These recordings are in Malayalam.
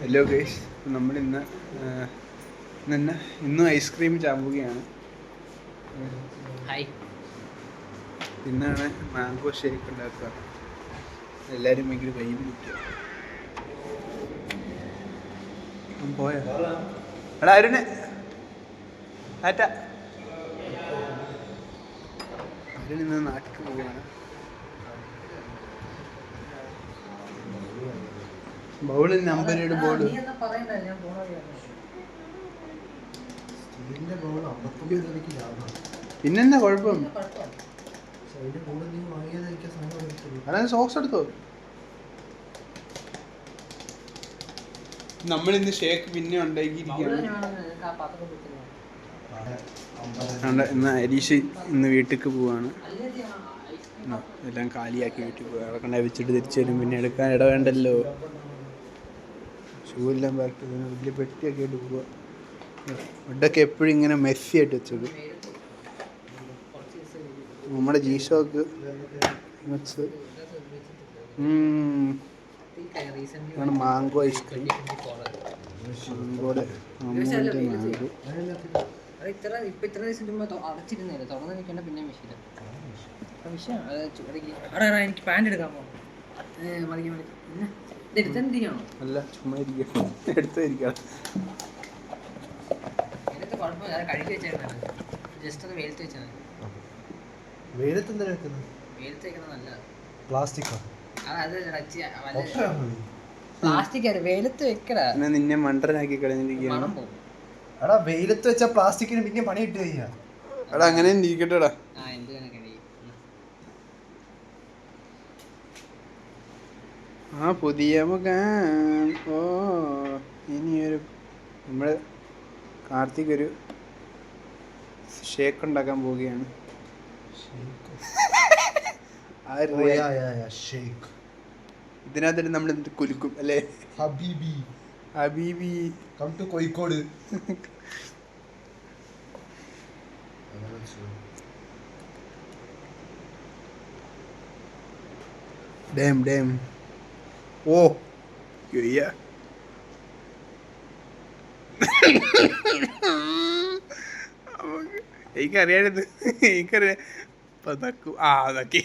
ഹലോ ഗൈസ് നമ്മൾ ഇന്ന് ഇന്നും ഐസ്ക്രീം ചാമ്പുകയാണ്. ഹായ് ഇന്നാണ് മാംഗോ ഷേക്ക് ഉണ്ടാക്കുക. എല്ലാവരും ഭയങ്കര വൈബ് കിട്ടുക പോയോ? എടാ അരുണ്. ആറ്റ. അരുൺ ഇന്ന് നാട്ടിൽ പോവുകയാണ് ബൗളിൽ നമ്പർ ലാഭം പിന്നെന്താ കുഴപ്പം? അതായത് സോക്സ് എടുത്തോ? നമ്മൾ ഇന്ന് ഷേക്ക് പിന്നെ ഉണ്ടാക്കിയിരിക്കുകയാണ്. ഇന്ന് അരീഷ് ഇന്ന് വീട്ടിലേക്ക് പോവാണ്. എല്ലാം കാലിയാക്കി വീട്ടിൽ പോയി അവിടെ കണ്ട വെച്ചിട്ട് തിരിച്ചു വരും. പിന്നെ എടുക്കാൻ ഇട വേണ്ടല്ലോ ഷൂ എല്ലാം ബാക്കി വലിയ പെട്ടിയൊക്കെ ആയിട്ട് പോവുക ഫുഡൊക്കെ എപ്പോഴും ഇങ്ങനെ മെസ്സി ആയിട്ട് വെച്ചത്. നമ്മുടെ ജീഷോക്ക് വെച്ച് ആണ് മാംഗോ ഐസ്ക്രീം മാംഗോ. പിന്നെ വിഷയം എനിക്ക് പാന്റ് എടുക്കാൻ പോകണം എടുത്തെന്തിനാണോ അല്ല ചുമ്മാ ഒന്ന് വെയിലത്ത് എന്തിനാ വെക്കുന്നത്? പ്ലാസ്റ്റിക്കോ? നിന്നെ മണ്ടനാക്കി കളഞ്ഞിരിക്കുകയാണ്. എടാ വെയിലത്ത് വെച്ച പ്ലാസ്റ്റിക്കിന് പിന്നെ പണി ഇട്ട് കഴിഞ്ഞാ. എടാ അങ്ങനെ ഇരിക്കട്ടെടാ. ആ പുതിയ മുഖം. ഓ ഇനിയൊരു നമ്മൾ കാർത്തിക് ഒരു ഷേക്ക് ഉണ്ടാക്കാൻ പോവുകയാണ്. ആ ഷേക്ക് ഇതിനകത്തിട്ട് നമ്മൾ എന്ത് കുലുക്കും അല്ലേ? ഹബീബി. ഹബീബി. Come to Kozhikode. ഡേം ഡേം. ഓ യ്യ. എനിക്കറിയായിരുന്നു എനിക്കറിയാം. ഇപ്പൊ തക്കു ആ അതൊക്കെ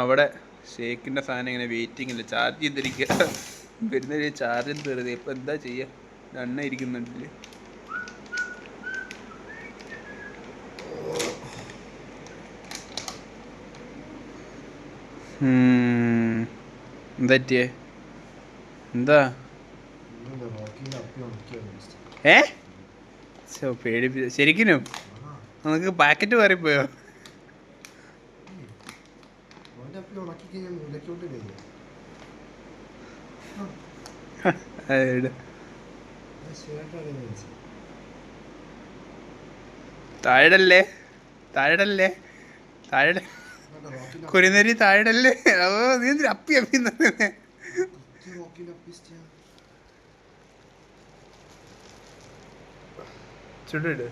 അവിടെ ഷേക്കിന്റെ സാധനം ഇങ്ങനെ വെയിറ്റിംഗ് ഇല്ല. ചാർജ് ചെയ്തിരിക്കുക വരുന്ന ചാർജ് തീർന്നത് ഇപ്പൊ എന്താ ചെയ്യാ? എണ്ണ ഇരിക്കുന്നുണ്ടല്ലേ. എന്താ പറ്റിയേ എന്താ? ഏ? പേടിപ്പി ശരിക്കും നമുക്ക് പാക്കറ്റ് മാറിപ്പോയോ? ഇട്. താഴെടല്ലേ? താഴെടല്ലേ? താഴെ കുരുന്നരി താഴെടല്ലേ? ഓ നീ എന്തിനാ അപ്പി അപ്പി? ചുടിട്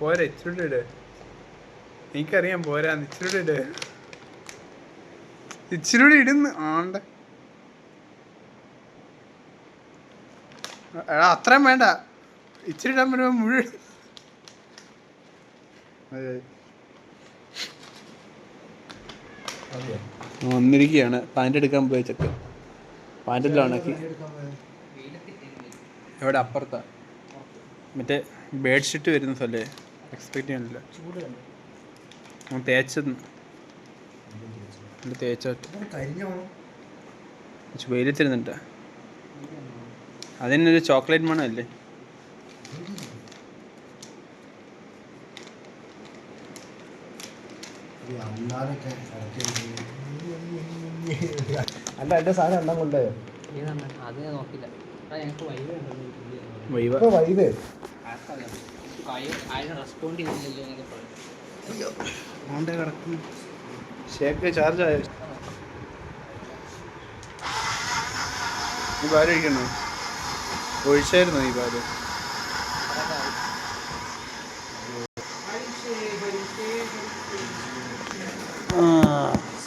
പോരെ ചുടിട് എനിക്കറിയാം പോരാന്ന്. ഇച്ചിരി ഇട് ഇച്ചിരി ഇടുന്ന്. ആണ്ട. എടാ അത്രയും വേണ്ട. ഇച്ചിരി ഇടാൻ പറ്റുമ്പോ മുഴുവൻ അതെ. വന്നിരിക്കുകയാണ്. പാന്റ് എടുക്കാൻ പോയ ചെക്ക് പാന്റെല്ലാം ഉണക്കി എവിടെ? അപ്പുറത്താ. മറ്റേ ബെഡ്ഷീറ്റ് വരുന്ന സ്ഥലേ. എക്സ്പെക്ട് ചെയ്യാനില്ല. തേച്ചെന്ന്. തേച്ച കരിഞ്ഞോ വെയിലത്തിരുന്നിട്ടാ. അതിനൊരു ചോക്ലേറ്റ് മണമല്ലേ? അല്ല എന്റെ സാധനം എണ്ണം കൊണ്ടുപോയോ ഏതാണ്? അത് ഞാൻ നോക്കില്ല വൈവ് വൈവ റെസ്പോണ്ട് ചെയ്തില്ലല്ലോ കിടക്കുന്നു ഷേക്ക് ചാർജ് ആയോ? ഈ ഭാര്യ കഴിക്കണോ ഒഴിച്ചായിരുന്നോ ഈ പാൽ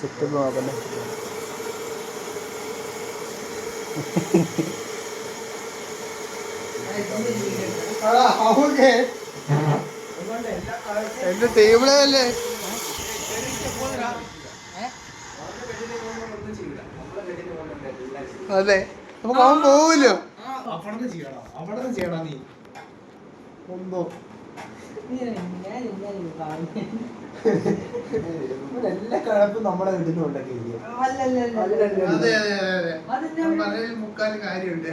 ആ സെറ്റപ്പ് നോക്കല്ലേ എന്റെ ടേബിളേ അല്ലേ അതെ. അപ്പൊ അവൻ പോവില്ലോ. അവിടെ ചെയ്യണം. അവിടെ ചെയ്യണം നീ. ഒന്നോ എല്ലാ കഴപ്പും നമ്മുടെ വീട്ടിലും കാര്യമുണ്ട്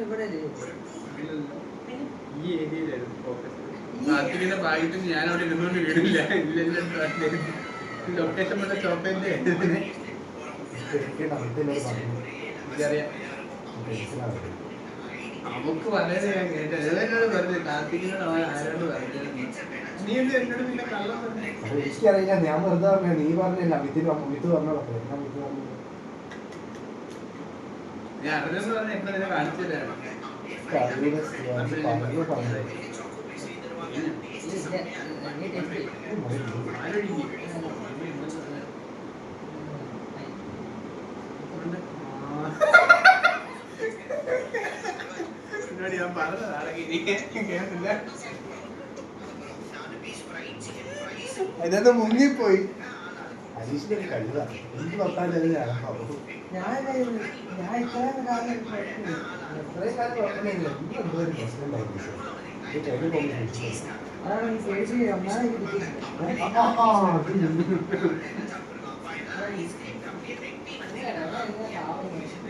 ഇവിടെ ഈ ഫോക്കസ് ഞാൻ അവിടെ ഇരുന്നോണ്ട് വീടില്ല ലൊക്കേഷൻ പോലെ ചോപ്പേന്റെ നമുക്ക് വളരെ ഞാൻ കേട്ടത് എന്നോട് പറഞ്ഞു കാർത്തികിനോട് അവൻ ആരോട് പറഞ്ഞത് നീ എന്ത് എന്നോട് പിന്നെ കള്ളം പറഞ്ഞു? എനിക്കറിയില്ല. ഞാൻ വെറുതെ പറഞ്ഞു. നീ പറഞ്ഞില്ല. മിഥിന് മിത്ത് പറഞ്ഞോളൂ എന്നാ മിത്ത് പറഞ്ഞു ഞാൻ അറിഞ്ഞെന്ന് പറഞ്ഞ എന്നെ നിന്നെ കാണിച്ചു തരാം പറഞ്ഞു എന്നോട് ഞാൻ പറഞ്ഞതാണ് കേട്ടില്ല അതിനകത്ത് മുങ്ങിപ്പോയി അനീഷിന്റെ ഒരു കഴിവാണ് ഞാൻ ഞാൻ ഇത്രയും കാലം എത്രയും കാലം കുഴപ്പമില്ല ഇനി എന്തോ ഒരു പ്രശ്നം ഉണ്ടായിരുന്നു ഇത് കഴിഞ്ഞ് പോകുമ്പോൾ അതാണ്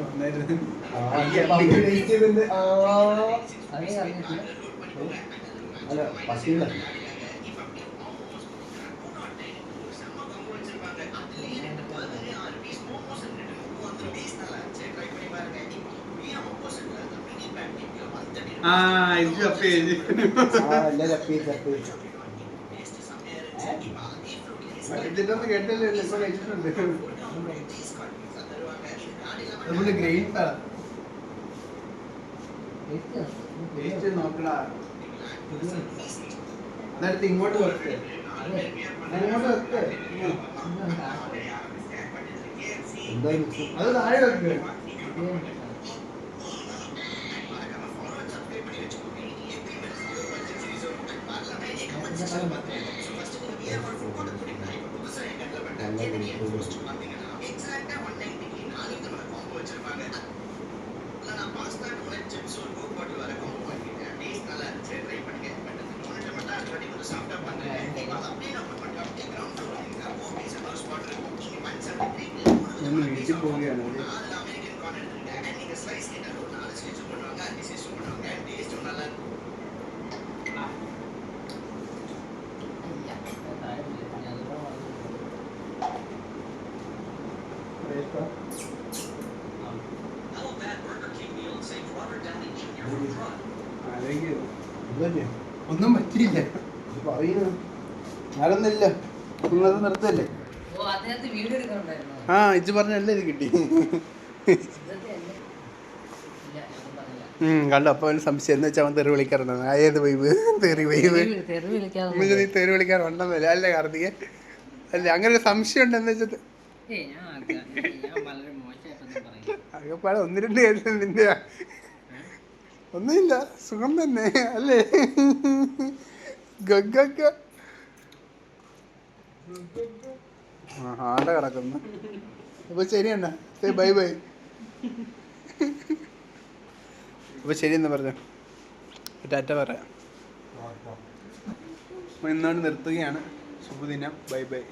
വന്നായിരുന്നു. അതേ അറിഞ്ഞിട്ടില്ല അല്ല പശുവില്ല ആ ഇത് അപ്പേ ആ എല്ലാരും അപ്പി ചപ്പി ഇതിന്റെ കേട്ടില്ലേ? ഇപ്പൊ കഴിച്ചിട്ടുണ്ട് നമ്മള് ഗ്രെയിൻ ടേസ്റ്റ് നോക്കടാ അതെടുത്ത് ഇങ്ങോട്ട് വെക്ക് അങ്ങോട്ട് വെക്ക് എന്താ മിക്സ് അത് താഴെ വെക്ക് നല്ല മിക്സ് വീട്ടിൽ പോവുകയാണ്. ഒന്നും പറ്റിയില്ല. പറയുന്നു ആരൊന്നുമില്ല ഇന്നത് നിർത്തല്ലേ? ആ ഇജ്ജ് പറഞ്ഞല്ലേ ഇത് കിട്ടി. കണ്ടു? അപ്പൊ അവന് സംശയം. എന്ന് വെച്ചാൽ അവൻ തെറി വിളിക്കാറുണ്ട്. ആ ഏത് വൈബ് തെറി വൈബ് നീ തെറി വിളിക്കാറുണ്ടെന്നല്ലേ അല്ലേ കാർത്തിക? അല്ലേ അങ്ങനെ ഒരു സംശയം ഉണ്ടെന്ന് വെച്ചിട്ട്. അകപ്പാടെ ഒന്ന് രണ്ട് കേസ് നിന്റെ ഒന്നുമില്ല. സുഖം തന്നെ. അല്ലേ? ഗഗ്ഗ ആ ആടെ കിടക്കുന്നു. അപ്പൊ ശരിയണ്ണ ബൈ ബൈ. അപ്പൊ ശരിയെന്ന് പറഞ്ഞു. ടാറ്റ പറയാം. അപ്പൊ ഇന്നോട് നിർത്തുകയാണ്. ശുഭദിനം. Bye bye.